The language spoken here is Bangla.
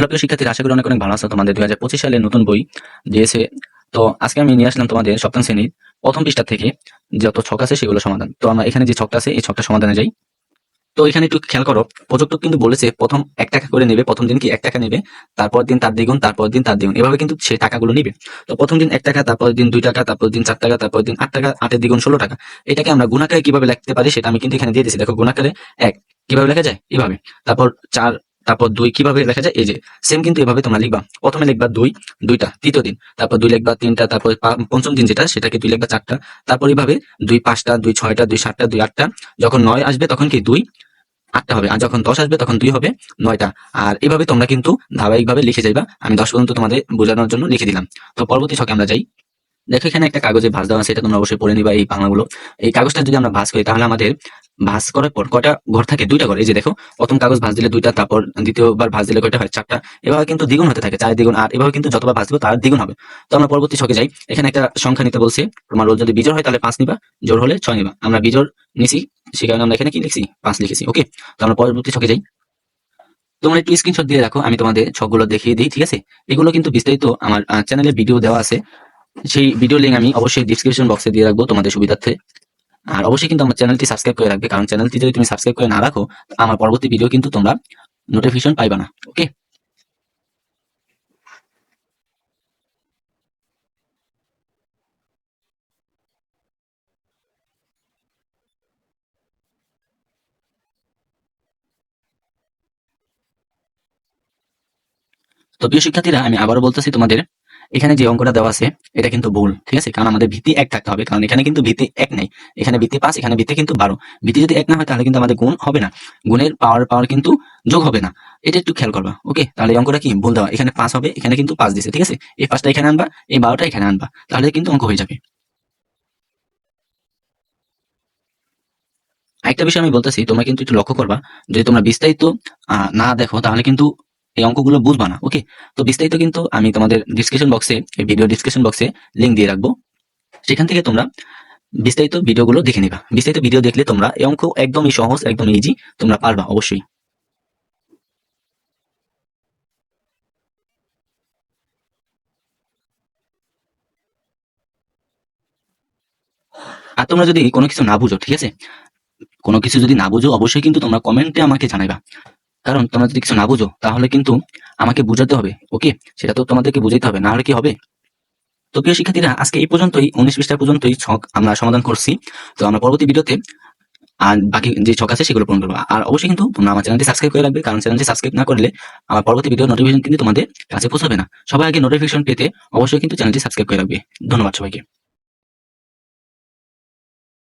হ্যালো প্রিয় শিক্ষার্থীরা, আশা করি অনেক অনেক ভালো আছো। তোমাদের দুই হাজার পঁচিশ সালের নতুন বই দিয়েছে। তো আজকে আমি নিয়ে আসলাম তোমাদের সপ্তম শ্রেণির প্রথম পৃষ্ঠা থেকে যত ছক আছে সেগুলো সমাধান। তো আমরা এখানে যে ছকটা আছে, এই ছকটা সমাধানে যাই। তো এখানে একটু খেয়াল করো, প্রযুক্ত কিন্তু বলেছে প্রথম এক টাকা করে নেবে, প্রথম দিন কি এক টাকা নেবে, তারপর দিন তার দ্বিগুণ, তারপর দিন তার দ্বিগুণ। এভাবে কিন্তু সে টাকাগুলো নিবে। তো প্রথম দিন এক টাকা, তারপর দিন দুই টাকা, তারপর দিন চার টাকা, তারপর দিন আট টাকা, আটের দ্বিগুণ ষোলো টাকা। এটাকে আমরা গুণাকারে কীভাবে লিখতে পারি সেটা আমি কিন্তু এখানে দিয়ে দিচ্ছি দেখো, গুণাকারে এক। কীভাবে লেখা যায়? এভাবে। তারপর চার তারপর দুই কীভাবে লেখা যায়? এই যে সেম কিন্তু এভাবে তোমরা লিখবা। প্রথমে লিখবা দুই, দুইটা, তৃতীয় দিন। তারপর দুই লিখবা তিনটা, তারপর পঞ্চম দিন যেটা, সেটাকে দুই লিখবা চারটা। তারপর এইভাবে দুই পাঁচটা, দুই ছয়টা, দুই সাতটা, দুই আটটা। যখন নয় আসবে, তখন কি দুই? আটটা হবে। আর যখন দশ আসবে, তখন দুই হবে, নয়টা। আর এভাবে তোমরা কিন্তু ধারাবাহিকভাবে লিখে যাইবা। আমি দশ পর্যন্ত তোমাদের বোঝানোর জন্য লিখে দিলাম। তো পরবর্তী ছকে আমরা যাই। দেখো, এখানে একটা কাগজে ভাঁজ দেওয়া আছে, এটা তোমরা অবশ্যই পড়ে নিবা এই বাংলাগুলো। এই কাগজটা যদি আমরা ভাঁজ করি, তাহলে আমাদের ভাঁজ করার পর কয়টা ঘর থাকে? দুইটা ঘর। এই যে দেখো, প্রথম কাগজ ভাঁজ দিলে দুইটা, তারপর দ্বিতীয়বার ভাঁজ দিলে কয়টা হয়? চারটা। এভাবে কিন্তু দ্বিগুণ হতে থাকে, চার দ্বিগুণ আর এভাবে কিন্তু যতবার ভাঁজ দিব, তার দ্বিগুণ হবে। তো আমরা পরবর্তী ছকে যাই। এখানে একটা সংখ্যা নিতে বলছে, তোমার রোল যদি বিজোড় হয়, তাহলে পাঁচ নিবা জোর হলে ছয় নিবা। আমরা বিজোড় নিছি, সে কারণে আমরা এখানে কি লিখছি? পাঁচ লিখেছি। ওকে, তো আমরা পরবর্তী ছকে যাই। তোমরা একটু স্ক্রিনশট দিয়ে রাখো, আমি তোমাদের ছকগুলো দেখিয়ে দিই, ঠিক আছে? এগুলো কিন্তু বিস্তারিত আমার চ্যানেলে ভিডিও দেওয়া আছে। সেই ভিডিও লিঙ্ক আমি অবশ্যই ডিসক্রিপশন বক্সে দিয়ে রাখব তোমাদের সুবিধার্থে। আর অবশ্যই কিন্তু আমার চ্যানেলটি সাবস্ক্রাইব করে রাখবে, কারণ চ্যানেলটি যদি তুমি সাবস্ক্রাইব করে না রাখো, আমার পরবর্তী ভিডিও কিন্তু তোমরা নোটিফিকেশন পাইবা না ওকে তো প্রিয় শিক্ষার্থীরা, আমি আবারও বলতেছি তোমাদের এখানে যে অঙ্কটা দেওয়া আছে, এটা কিন্তু ভুল, ঠিক আছে? কারণ আমাদের ভিত্তি এক থাকতে হবে, কারণ এখানে কিন্তু ভিত্তি এক নেই। এখানে ভিত্তি পাঁচ, এখানে ভিত্তি কিন্তু বারো। ভিত্তি যদি এক না হয়, তাহলে কিন্তু আমাদের গুণ হবে না। গুণের পাওয়ার পাওয়ার কিন্তু যোগ হবে না। এটা একটু খেয়াল করবা ওকে তাহলে অঙ্কটা কি? ভুল দেওয়া। এখানে পাঁচ হবে, এখানে কিন্তু পাঁচ দিছে, ঠিক আছে? এই পাঁচটা এখানে আনবা, এই বারোটা এখানে আনবা। তাহলে কিন্তু অঙ্ক হয়ে যাবে। আরেকটা বিষয় আমি বলতেছি, তোমরা কিন্তু একটু লক্ষ্য করবা। যদি তোমরা বিস্তারিত না দেখো, তাহলে কিন্তু এই অঙ্কগুলো বুঝবা না ওকে তো বিস্তারিত কিন্তু আমি তোমাদের ডিসক্রিপশন বক্সে এই ভিডিও ডিসক্রিপশন বক্সে লিংক দিয়ে রাখব। সেখান থেকে তোমরা বিস্তারিত ভিডিওগুলো দেখে নিবা। বিস্তারিত ভিডিও দেখলে তোমরা এই অঙ্ক একদমই সহজ একদম ইজি তোমরা পারবা, অবশ্যই। আর তোমরা যদি কোনো কিছু না বুঝো, ঠিক আছে? কোনো কিছু যদি না বুঝো, অবশ্যই কিন্তু তোমরা কমেন্টে আমাকে জানাইবা। কারণ তোমরা যদি কিছু না বুঝো, তাহলে কিন্তু আমাকে বুঝাতে হবে, ওকে? সেটা তো তোমাদেরকে বুঝাইতে হবে না হলে কি হবে? তো প্রিয় শিক্ষার্থীরা, আজকে এই পর্যন্তই, উনিশ পৃষ্ঠা পর্যন্তই ছক আমরা সমাধান করছি। তো আমরা পরবর্তী ভিডিওতে আর বাকি যে ছক আছে, সেগুলো পূরণ করব। আর অবশ্যই কিন্তু তোমরা আমার চ্যানেলটি সাবস্ক্রাইব করে রাখবে, কারণ চ্যানেলটি সাবস্ক্রাইব না করলে আমার পরবর্তী ভিডিও নোটিফিকেশন কিন্তু তোমাদের কাছে পৌঁছাবে না। সবাই আগে নোটিফিকেশন পেতে অবশ্যই কিন্তু চ্যানেলটি সাবস্ক্রাইব করে রাখবে। ধন্যবাদ সবাইকে।